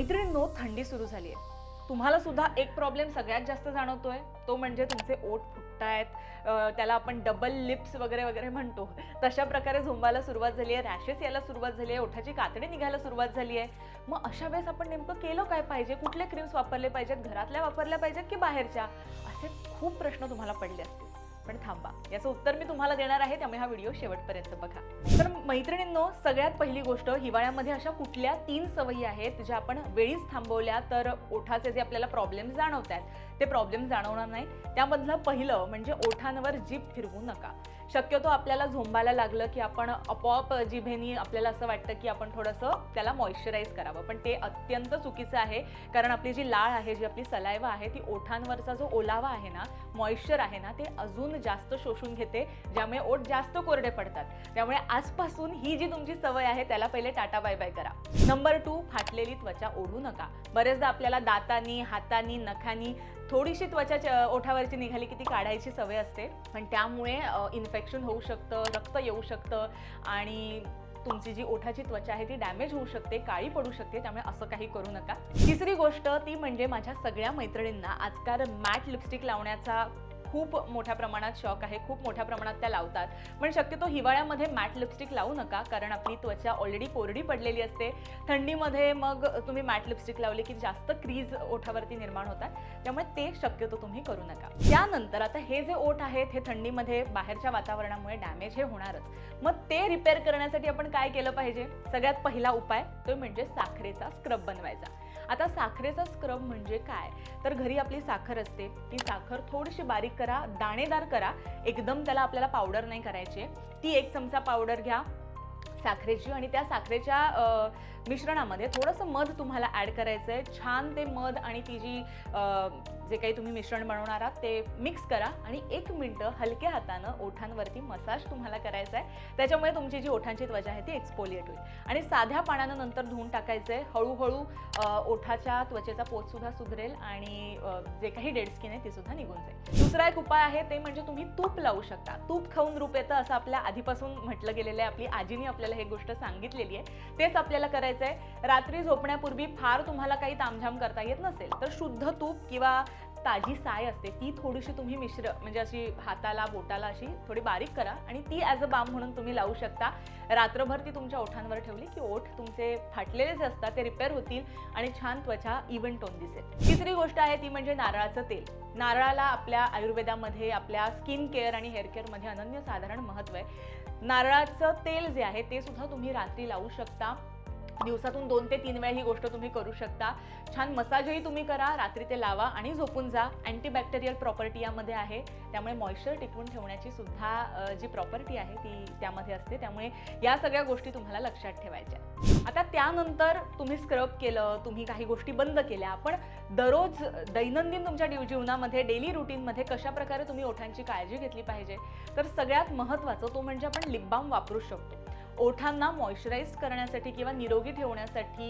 मैत्रिणींनो थंडी सुरू झाली आहे तुम्हाला सुद्धा एक प्रॉब्लेम सगळ्यात जास्त जाणवतोय. तो म्हणजे तुमचे ओठ फुटतायत आहेत त्याला आपण डबल लिप्स वगैरे वगैरे म्हणतो. तशा प्रकारे झुंबायला सुरुवात झाली आहे रॅशेस यायला सुरुवात झाली आहे ओठाची कातडी निघायला सुरुवात झाली आहे मग अशा वेळेस आपण नेमकं केलं काय पाहिजे? कुठले क्रीम्स वापरले पाहिजेत? घरातल्या वापरल्या पाहिजेत की बाहेरच्या? असे खूप प्रश्न तुम्हाला पडले असतील. पण थांबा. याचं उत्तर मी तुम्हाला देणार आहे त्यामुळे हा व्हिडिओ शेवटपर्यंत बघा. तर मैत्रिणींनो सगळ्यात पहिली गोष्ट हिवाळ्यामध्ये अशा कुठल्या तीन सवयी आहेत ज्या आपण वेळीच थांबवल्या तर ओठाचे जे आपल्याला प्रॉब्लेम जाणवत आहेत ते प्रॉब्लेम जाणवणार नाही. त्यामधलं पहिलं म्हणजे ओठांवर जीभ फिरवू नका. शक्यतो आपल्याला झोंबायला लागलं की आपण आपोआप जिभेनी आपल्याला असं वाटतं की आपण थोडंसं त्याला मॉइश्चराईज करावं. पण ते अत्यंत चुकीचं आहे कारण आपली जी लाळ आहे जी आपली सलायवा आहे ती ओठांवरचा जो ओलावा आहे ना मॉइश्चर आहे ना ते अजून जास्त शोषून घेते ज्यामुळे ओठ जास्त कोरडे पडतात. त्यामुळे आजपासून ही जी तुमची सवय आहे त्याला पहिले टाटा बाय बाय करा. नंबर टू फाटलेली त्वचा ओढू नका. बरेचदा आपल्याला दातानी हातानी नखानी थोडीशी त्वचा ओठावरची निघाली की ती काढायची सवय असते. पण त्यामुळे इन्फेक्शन होऊ शकतं रक्त येऊ शकतं आणि तुमची जी ओठाची त्वचा आहे ती डॅमेज होऊ शकते काळी पडू शकते. त्यामुळे असं काही करू नका. तिसरी गोष्ट ती म्हणजे माझ्या सगळ्या मैत्रिणींना आजकाल मॅट लिपस्टिक लावण्याचा खूप मोठ्या प्रमाणात शॉक आहे खूप मोठ्या प्रमाणात त्या लावतात. पण शक्यतो हिवाळ्यामध्ये मॅट लिपस्टिक लावू नका कारण आपली त्वचा ऑलरेडी कोरडी पडलेली असते. थंडीमध्ये मग तुम्ही मॅट लिपस्टिक लावले की जास्त क्रीज ओठावरती निर्माण होतात. त्यामुळे ते शक्यतो तुम्ही करू नका. त्यानंतर आता हे जे ओठ आहेत हे थंडीमध्ये बाहेरच्या वातावरणामुळे डॅमेज हे होणारच. मग ते रिपेअर करण्यासाठी आपण काय केलं पाहिजे? सगळ्यात पहिला उपाय तो म्हणजे साखरेचा स्क्रब बनवायचा. आता साखरेचा स्क्रब म्हणजे काय? तर घरी आपली साखर असते. ती साखर थोडीशी बारीक करा दाणेदार करा. एकदम त्याला आपल्याला पावडर नाही करायची. ती एक चमचा पावडर घ्या. साखरेची आणि त्या साखरेच्या मिश्रणामध्ये थोडंसं मध तुम्हाला ॲड करायचं आहे छान ते मध आणि ती जी जे काही तुम्ही मिश्रण बनवणार आहात ते मिक्स करा आणि एक मिनटं हलक्या हातानं ओठांवरती मसाज तुम्हाला करायचा आहे त्याच्यामुळे तुमची जी ओठांची त्वचा आहे ती एक्सपोलिएट होईल. आणि साध्या पाण्यानं नंतर धुवून टाकायचं आहे हळूहळू ओठाच्या त्वचेचा पोतसुद्धा सुधरेल आणि जे काही डेड स्किन आहे ती सुद्धा निघून जाईल. दुसरा एक उपाय आहे ते म्हणजे तुम्ही तूप लावू शकता. तूप खाऊन रूप येतं असं आपल्या आधीपासून म्हटलं गेलेलं आहे. आपली आजीने आपल्याला हे गोष्ट सांगितलेली आहे. तेच आपल्याला करायचं आहे रात्री झोपण्यापूर्वी फार तुम्हाला काही तामझाम करता येत नसेल तर शुद्ध तूप किंवा ताजी साय असते ती थोडीशी तुम्ही मिश्र म्हणजे अशी हाताला बोटाला अशी थोडी बारीक करा आणि ती ॲज अ बाम म्हणून तुम्ही लावू शकता. रात्रभर ती तुमच्या ओठांवर ठेवली की ओठ तुमचे फाटलेले जे असतात ते रिपेअर होतील आणि छान त्वचा इव्हन टोन दिसेल. तिसरी गोष्ट आहे ती म्हणजे नारळाचं तेल. नारळाला आपल्या आयुर्वेदामध्ये आपल्या स्किन केअर आणि हेअर केअरमध्ये अनन्यसाधारण महत्त्व आहे. नारळाचं तेल जे आहे ते सुद्धा तुम्ही रात्री लावू शकता. दिवसातून दोन ते तीन वेळा ही गोष्ट तुम्ही करू शकता. छान मसाजही तुम्ही करा रात्री ते लावा आणि झोपून जा. अँटीबॅक्टेरियल प्रॉपर्टी यामध्ये आहे. त्यामुळे मॉइश्चर टिकवून ठेवण्याची सुद्धा जी प्रॉपर्टी आहे ती त्यामध्ये असते. त्यामुळे या सगळ्या गोष्टी तुम्हाला लक्षात ठेवायच्या आता त्यानंतर तुम्ही स्क्रब केलं तुम्ही काही गोष्टी बंद केल्या. पण दररोज दैनंदिन तुमच्या जीवनामध्ये डेली रुटीनमध्ये कशाप्रकारे तुम्ही ओठांची काळजी घेतली पाहिजे? तर सगळ्यात महत्त्वाचं तो म्हणजे आपण लिप बाम वापरू शकतो. ओठांना मॉइश्चराईज करण्यासाठी किंवा निरोगी ठेवण्यासाठी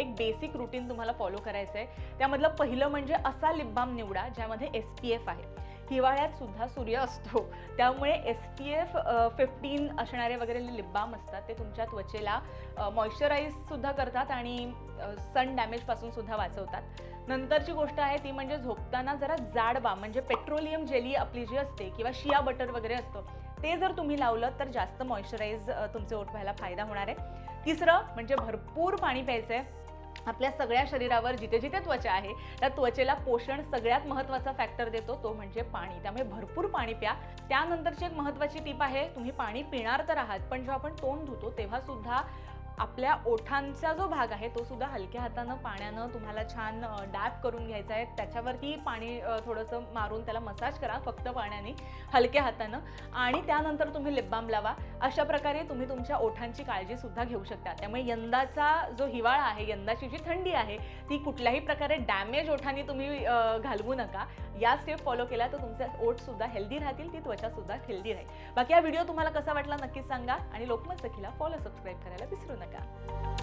एक बेसिक रुटीन तुम्हाला फॉलो करायचं आहे त्यामधलं पहिलं म्हणजे असा लिप बाम निवडा ज्यामध्ये एस पी एफ आहे. हिवाळ्यात सुद्धा सूर्य असतो. त्यामुळे एस पी एफ फिफ्टीन असणारे वगैरे लिप बाम असतात ते तुमच्या त्वचेला मॉइश्चराईज सुद्धा करतात आणि सन डॅमेजपासून सुद्धा वाचवतात. नंतरची गोष्ट आहे ती म्हणजे झोपताना जरा जाड बाम म्हणजे पेट्रोलियम जेली आपली जी असते किंवा शिया बटर वगैरे असतं ते जर तुम्ही लावलं तर जास्त मॉइश्चराईज तुमचे ओठ व्हायला फायदा होणार आहे. तिसरं म्हणजे भरपूर पाणी प्यायचं आहे आपल्या सगळ्या शरीरावर जिथे जिथे त्वचा आहे त्या त्वचेला पोषण सगळ्यात महत्त्वाचा फॅक्टर देतो तो म्हणजे पाणी. त्यामुळे भरपूर पाणी प्या. त्यानंतरची एक महत्त्वाची टीप आहे तुम्ही पाणी पिणार तर आहात पण जेव्हा आपण तोंड धुतो तेव्हा सुद्धा आपल्या ओठांचा जो भाग आहे तो सुद्धा हलक्या हातानं पाण्यानं तुम्हाला छान डॅप करून घ्यायचा आहे. त्याच्यावरती पाणी थोडंसं मारून त्याला मसाज करा फक्त पाण्याने हलक्या हातानं. आणि त्यानंतर तुम्ही लिप बाम लावा. अशा प्रकारे तुम्ही तुमच्या ओठांची काळजी सुद्धा घेऊ शकता. त्यामुळे यंदाचा जो हिवाळा आहे यंदाची जी थंडी आहे ती कुठल्याही प्रकारे डॅमेज ओठांनी तुम्ही घालवू नका. या स्टेप फॉलो केल्या तर तुमचे ओठसुद्धा हेल्दी राहतील ती त्वचासुद्धा हेल्दी राहील. बाकी हा व्हिडिओ तुम्हाला कसा वाटला नक्कीच सांगा. आणि लोकमत सखीला फॉलो सबस्क्राईब करायला विसरू नका. Rebecca.